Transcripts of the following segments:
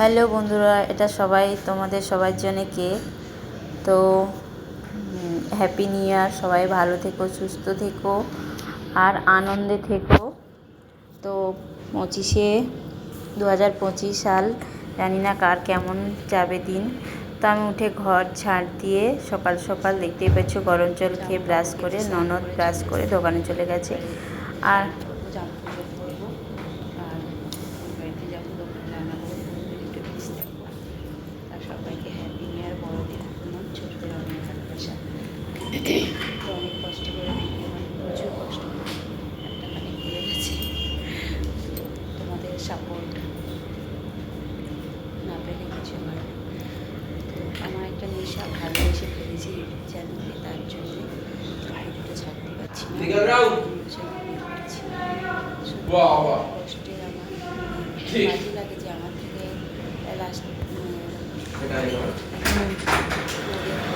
Hello বন্ধুরা, এটা সবাই, তোমাদের সবার জন্য কেক। তো হ্যাপি নিউ ইয়ার সবাই ভালো থেকো, সুস্থ থেকো, আর আনন্দে থেকো। তো, পঁচিশে দু হাজার পঁচিশ সাল, জানি না কার কেমন যাবে দিন। তো আমি উঠে ঘর ঝাড় দিয়ে সকাল সকাল দেখতেই পাচ্ছ গরম জল খেয়ে ব্রাশ করে, ননদ ব্রাশ করে দোকানে চলে গেছে। আর জামা কাপড় পরবো আর বাড়িতে যাব দোকানে রান্না করব একটু পিস থাকব আর সবাইকে হ্যাপি নিউ ইয়ার বড়দের আমার ছোটদের অনেক ভালোবাসা তো অনেক কষ্ট করে বানাই প্রচুর কষ্ট করে একটা খানি ঘুরে গেছে তোমাদের সাপোর্ট না পেলে কিছু হয় না তো আমার একটা নেশা ভালোবেসে ফেলেছি চ্যানেলে তার জন্য ভিডিওটা ছাড়তে পারছি না Legal round. ভিডিও করছি না। সত্যি বাহ, বাহ। কষ্টে আমার। বাজে লাগে যে আমার থেকে লাস্ট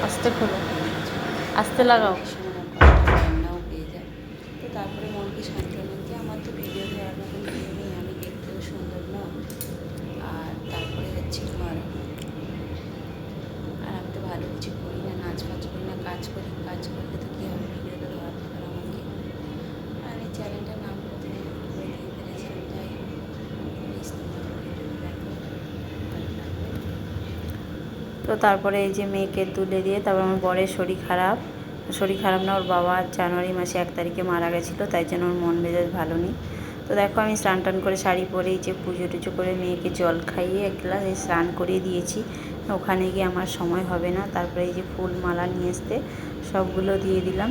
আস্তে খোলো আস্তে লাগাও রান্নাও পেয়ে যায় তো তারপরে মনকে শান্তি হলাম যে আমার তো ভিডিও দেওয়ার মতো ভিডিও নেই আমি দেখতেও সুন্দর না আর তারপরে হচ্ছে তোমার আর আমি তো ভালো কিছু করি না নাচ ফাচ করি না কাজ করি কাজ করলে তো কী হবে ভিডিওটা দেওয়ার দরকার আমাকে আর এই চ্যানেলটার নাম প্রথমে করে দিয়ে ফেলেছিলাম যাই হোক প্লিজ তোমরা ভিডিওটা দেখো ভালো লাগবে তো তারপরে এই যে মেয়েকে তুলে দিয়ে তারপর আমার বরের শরীর খারাপ। শরীর খারাপ না ওর বাবা জানুয়ারি মাসে এক তারিখে মারা গেছিল তাই জন্য ওর মন মেজাজ ভালো নেই। তো দেখো আমি স্নান টান করে শাড়ি পরে এই যে পুজো টুজো করে মেয়েকে জল খাইয়ে এক গ্লাস এই স্নান করিয়ে দিয়েছি। ওখানে গিয়ে আমার সময় হবে না তারপরে এই যে ফুল মালা নিয়ে আসতে সবগুলো দিয়ে দিলাম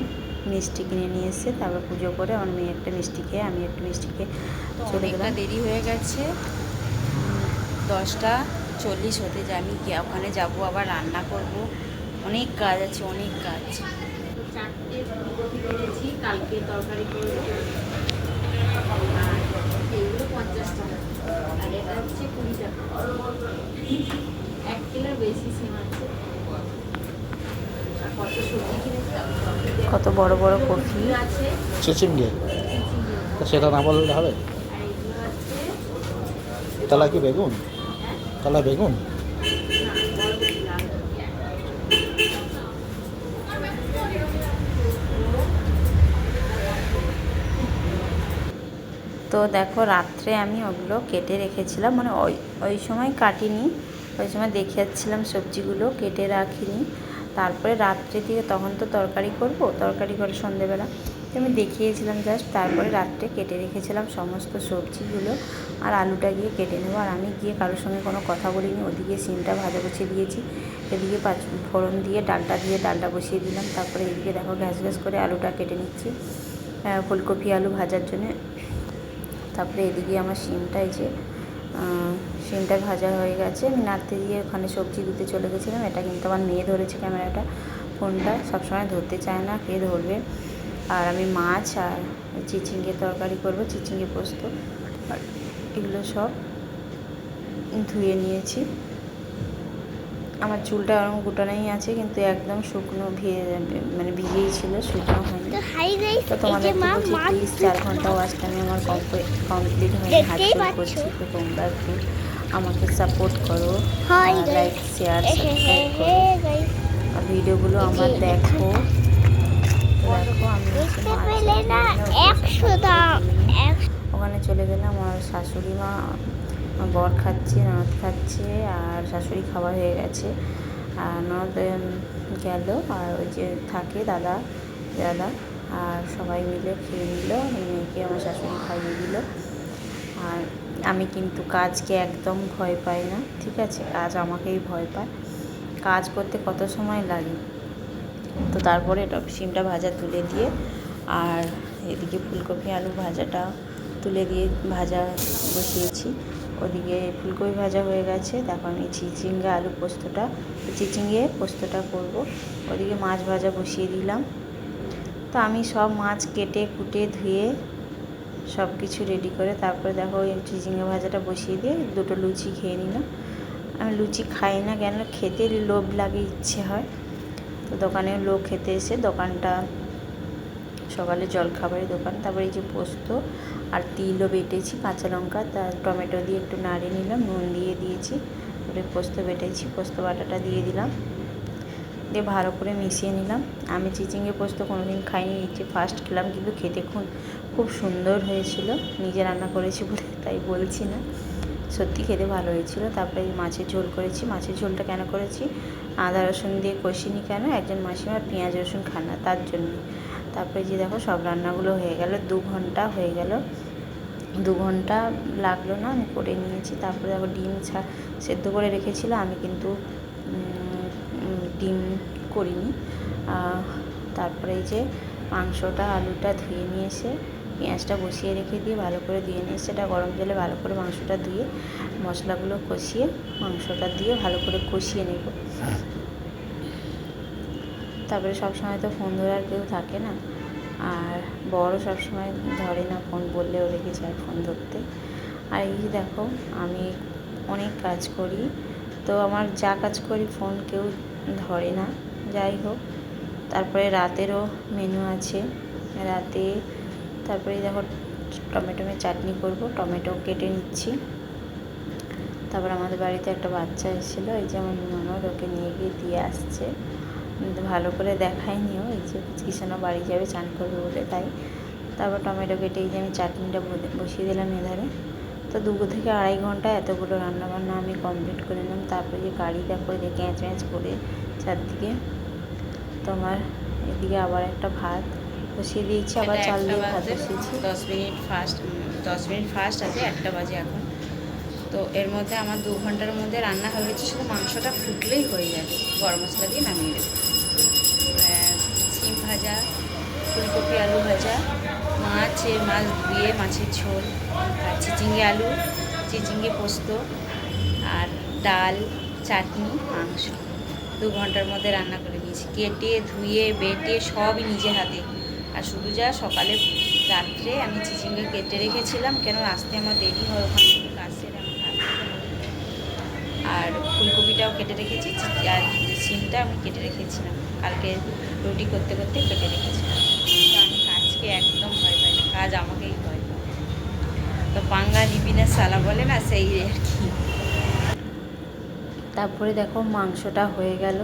মিষ্টি কিনে নিয়ে এসে তারপর পুজো করে আমার মেয়ে একটা মিষ্টি খেয়ে আমি একটা মিষ্টি খেয়ে চলে গেলাম। দেরি হয়ে গেছে। দশটা চল্লিশ হতে যে আমি গিয়ে ওখানে যাব আবার রান্না করব। অনেক কাজ আছে অনেক কাজ। চারটে ফুলকপি কিনেছি কালকে তরকারি করব। আর এইগুলো পঞ্চাশ টাকা। আর এটা হচ্ছে কুড়ি টাকা। এক কিলোর বেশি সিম আছে। কত বড় বড় কফি আছে। চিচিঙ্গে। সেটা না বললে হবে? তালা কি বেগুন? তালা বেগুন? তো দেখো, রাত্রে আমি ওগুলো কেটে রেখেছিলাম। মানে ওই ওই সময় কাটিনি। ওই সময় দেখে যাচ্ছিলাম সবজিগুলো, কেটে রাখিনি। তারপরে রাত্রে দিয়ে তখন তো তরকারি করব, তরকারি করে সন্ধেবেলা। তো আমি দেখিয়েছিলাম জাস্ট তারপরে রাত্রে কেটে রেখেছিলাম সমস্ত সবজিগুলো আর আলুটা গিয়ে কেটে নেব। আর আমি গিয়ে কারোর সঙ্গে কোনো কথা বলিনি, ওদিকে সিমটা ভাজা বসিয়ে দিয়েছি। এদিকে পাঁচ ফোড়ন দিয়ে ডালটা দিয়ে ডালটা বসিয়ে দিলাম। তারপরে এদিকে দেখো গ্যাস গ্যাস করে আলুটা কেটে নিচ্ছি। ফুলকপি আলু ভাজার জন্যে। তারপরে এদিকে আমার শিমটা এই যে শিমটা ভাজা হয়ে গেছে। আমি নাড়তে দিয়ে ওখানে সবজি দিতে চলে গেছিলাম। এটা কিন্তু আমার মেয়ে ধরেছে ক্যামেরাটা। ফোনটা সবসময় ধরতে চায় না। কে ধরবে? আর আমি মাছ আর চিচিঙ্গে তরকারি করব চিচিঙ্গে পোস্ত আর এগুলো সব ধুয়ে নিয়েছি। আমার চুলটা ওরকম গুটানোই আছে কিন্তু একদম শুকনো ভিজে মানে ভিজেই ছিল শুকনো হয়নি। তো তোমাদের বলছি প্লিজ চার ঘণ্টা ওয়াচ টাইমে আমার কমপ্লিট হয়ে হাত। করছি তো তোমরা একটু আমাকে সাপোর্ট করো লাইক শেয়ার সাবস্ক্রাইব করো। আর ভিডিওগুলো আমার দেখো। ওখানে চলে গেলাম, আমার শাশুড়ি মা বর খাচ্ছে, ননদ খাচ্ছে, আর শাশুড়ি খাওয়া হয়ে গেছে। আর ননদ গেল, আর ওই যে থাকে দাদা দাদা, আর সবাই মিলে খেয়ে নিল মেয়েকে আমার শাশুড়ি খাইয়ে দিল। আর আমি কিন্তু কাজকে একদম ভয় পাই না, ঠিক আছে? কাজ আমাকেই ভয় পায়। কাজ করতে কত সময় লাগে? তো তারপরে এটা সিমটা ভাজা তুলে দিয়ে আর এদিকে ফুলকপি আলু ভাজাটা তুলে দিয়ে ভাজা বসিয়েছি। ওদিকে ফুলকপি ভাজা হয়ে গেছে তারপর আমি চিচিঙ্গা আলু পোস্তটা, চিচিঙ্গে পোস্তটা করব। ওদিকে মাছ ভাজা বসিয়ে দিলাম। তো আমি সব মাছ কেটে কুটে ধুয়ে সব কিছু রেডি করে তারপরে দেখো ওই চিচিঙ্গা ভাজাটা বসিয়ে দিয়ে দুটো লুচি খেয়ে নিলাম। আমি লুচি খাই না কেন, খেতে লোভ লাগে, ইচ্ছে হয়। তো দোকানে লোক খেতে এসে দোকানটা, সকালে জলখাবারের দোকান, তারপরে এই যে পোস্ত আর তিলও বেটেছি, কাঁচা লঙ্কা তার টমেটো দিয়ে একটু নাড়িয়ে নিলাম, নুন দিয়ে দিয়েছি, তারপরে পোস্ত বেটেছি, পোস্ত বাটাটা দিয়ে দিলাম, দিয়ে ভালো করে মিশিয়ে নিলাম। আমি চিচিঙ্গে পোস্ত কোনো দিন খাইনি যে ফার্স্ট খেলাম, কিন্তু খেতে খুব খুব সুন্দর হয়েছিল, নিজে রান্না করেছি বলে তাই বলছি না। সত্যি খেতে ভালো হয়েছিল। তারপরে মাছের ঝোল করেছি। মাছের ঝোলটা কেন করেছি? আদা রসুন দিয়ে কষিনি কেন? একজন মাসিমা পেঁয়াজ রসুন খান না তার জন্য। তারপরে যে দেখো সব রান্নাগুলো হয়ে গেল, দু ঘণ্টা হয়ে গেল। দু ঘণ্টা লাগল না, আমি করে নিয়েছি। তারপরে দেখো ডিম ছা, সেদ্ধ করে রেখেছিল, আমি কিন্তু ডিম করিনি। তারপরে এই যে মাংসটা, আলুটা ধুয়ে নিয়ে এসে পেঁয়াজটা বসিয়ে রেখে দিয়ে ভালো করে দিয়ে নিয়ে সেটা গরম জলে ভালো করে মাংসটা ধুয়ে মশলাগুলো কষিয়ে মাংসটা দিয়ে ভালো করে কষিয়ে নেব। তারপরে সব সময় তো ফোন ধরার কেউ থাকে না। আর বড় সব সময় ধরে না ফোন বললেও রেখে যায় ফোন ধরতে। আর এই দেখো, আমি অনেক কাজ করি, তো আমার যা কাজ করি ফোন কেউ ধরে না। যাই হোক, তারপরে রাতেরও মেনু আছে। রাতে তারপরে দেখো টমেটোমের চাটনি করব, টমেটো কেটে নিচ্ছি। তারপর আমাদের বাড়িতে একটা বাচ্চা এসেছিল, এই যে আমার ননদ, ওকে নিয়ে গিয়ে দিয়ে আসছে। ভালো করে দেখায়নিও এই যে কিষানো বাড়ি যাবে, চান করবে বলে তাই। তারপর টমেটো কেটে এই যে আমি চাটনিটা বসিয়ে দিলাম এধারে। তো দু থেকে আড়াই ঘণ্টা এতগুলো রান্নাবান্না আমি কমপ্লিট করে নিলাম। তারপরে যে গাড়ি দেখো যে ক্যাঁচ ম্যাচ করে চারদিকে, তোমার এদিকে আবার একটা ভাত। বসিয়ে দিয়েছি আবার চাল দিয়ে ভাত বসিয়েছি। দশ মিনিট ফার্স্ট দশ মিনিট ফার্স্ট আছে একটা বাজে এখন। তো এর মধ্যে আমার দু ঘণ্টার মধ্যে রান্না হয়ে গেছে শুধু মাংসটা ফুটলেই হয়ে যাবে গরম মশলা দিয়ে নামিয়ে দেবো। সিম ভাজা ফুলকপি আলু ভাজা মাছের মাছ ধুয়ে মাছের ঝোল আর চিচিঙ্গে আলু চিচিঙ্গে পোস্ত আর ডাল চাটনি মাংস। দু ঘণ্টার মধ্যে রান্না করে নিয়েছি। কেটে ধুয়ে বেটে সবই নিজে হাতে। আর শুধু যা, সকালে রাত্রে আমি চিচিঙ্গে কেটে রেখেছিলাম, কেন আসতে আমার দেরি হয় ওখান থেকে পারি। আর ফুলকপিটাও কেটে রেখেছি আর সিমটা আমি কেটে রেখেছিলাম, কালকে রুটি করতে করতে কেটে রেখেছিলাম। আমি কাজকে একদম ভয় পাই না, কাজ আমাকেই ভয় পায়। তো পাঙ্গা নিবিনা সালা বলে না, সেই আর কি। তারপরে দেখো মাংসটা হয়ে গেল,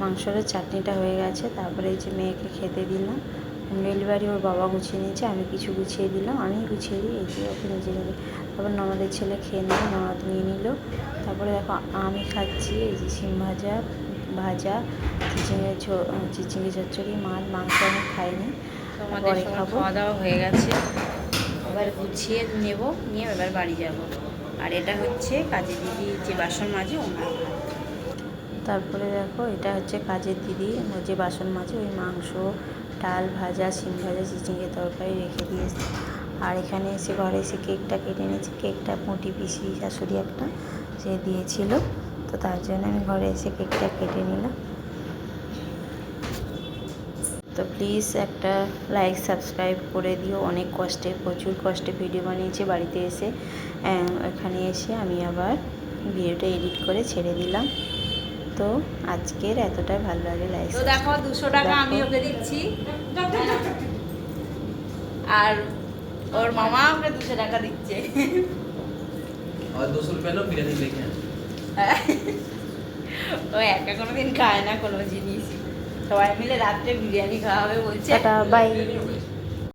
মাংসের চাটনিটা হয়ে গেছে, তারপরে এই যে মেয়েকে খেতে দিলাম। ডেলিভারি ওর বাবা গুছিয়ে নিয়েছে আমি কিছু গুছিয়ে দিলাম আমি গুছিয়ে দিই এই যে ওকে নিজে নিজে তারপর ননদের ছেলে খেয়ে নিল ননদ নিয়ে নিল। তারপরে দেখো আমি খাচ্ছি এই যে শিম ভাজা ভাজা চিচিঙে চিচিঙে চচ্চড়ি মাছ মাংস আমি খাইনি। পরে খাব। খাওয়া দাওয়া হয়ে গেছে। এবার গুছিয়ে নেব নিয়ে এবার বাড়ি যাব। আর এটা হচ্ছে কাজে দিদি যে বাসন মাজে ওনার তারপরে দেখো এটা হচ্ছে কাজের দিদি যে বাসন মাজে ওই মাংস ডাল ভাজা, শিম ভাজা চিচিঙ্গে তরকারি রেখে দিয়েছে। আর এখানে এসে ঘরে এসে কেকটা কেটে নিয়েছি। কেকটা মুটি পিসি শাশুড়ি একটা, সে দিয়েছিল। তো তার জন্য আমি ঘরে এসে কেকটা কেটে নিলাম। তো প্লিজ একটা লাইক, সাবস্ক্রাইব করে দিও। অনেক কষ্টে, প্রচুর কষ্টে ভিডিও বানিয়েছি বাড়িতে এসে। এখানে এসে আমি আবার ভিডিওটা এডিট করে ছেড়ে দিলাম। তো আজকের এতটাই ভালো লাগে লাইক তো দেখো দুশো টাকা আমি দেখো। ওকে দিচ্ছি আর ওর মামা ওকে দুশো টাকা দিচ্ছে और दो सौ रुपये लो बिरयानी लेके आए ও একা কোনোদিন খায় না কোনো জিনিস সবাই মিলে রাত্রে বিরিয়ানি খাওয়া হবে বলছে টাটা বাই